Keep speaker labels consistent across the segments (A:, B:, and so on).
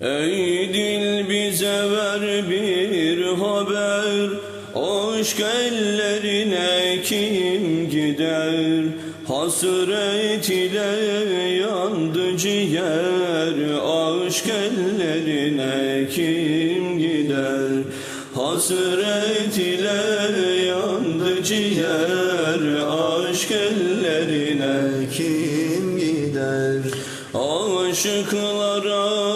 A: Ey dil bize ver bir haber Aşk ellerine kim gider Hasret ile yandı ciğer Aşk ellerine kim gider Hasret ile yandı ciğer Aşk ellerine
B: Kim gider?
A: Aşıklara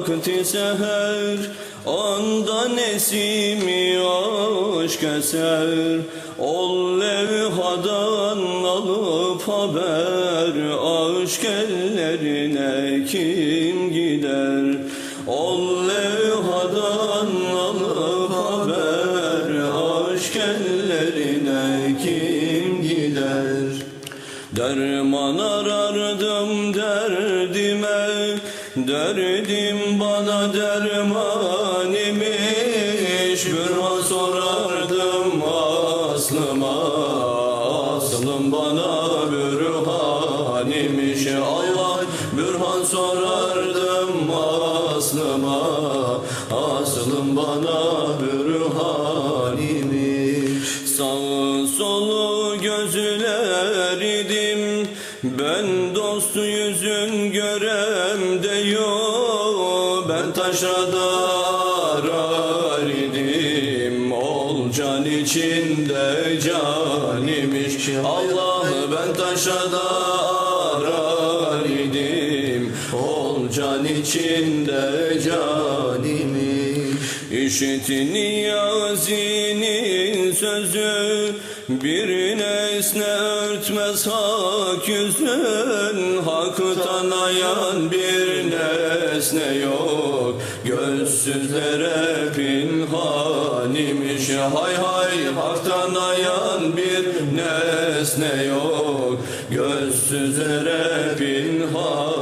A: vakti seher Anda nesimi aşk eser Ol levhadan alıp haber Aşk ellerine kim gider? Ol levhadan alıp haber Aşk ellerine kim gider? Derman arardım derdime Derdim bana derman imiş Bürhan sorardım aslıma. Aslım bana bürhan imiş Allah bürhan sorardım aslıma. Aslım bana bürhan imiş Sağ solu gözler idim Ben dostu yüzün görem de yok. Ben taşrada arar idim. Ol can içinde can imiş. Allah ben taşrada arar idim. Ol can içinde can İşitin Niyazi'nin sözü Bir nesne örtmez hak yüzün. Haktan ayan bir nesne yok Gözsüzlere pinhan imiş. Hay hay haktan ayan bir nesne yok Gözsüzlere pinhan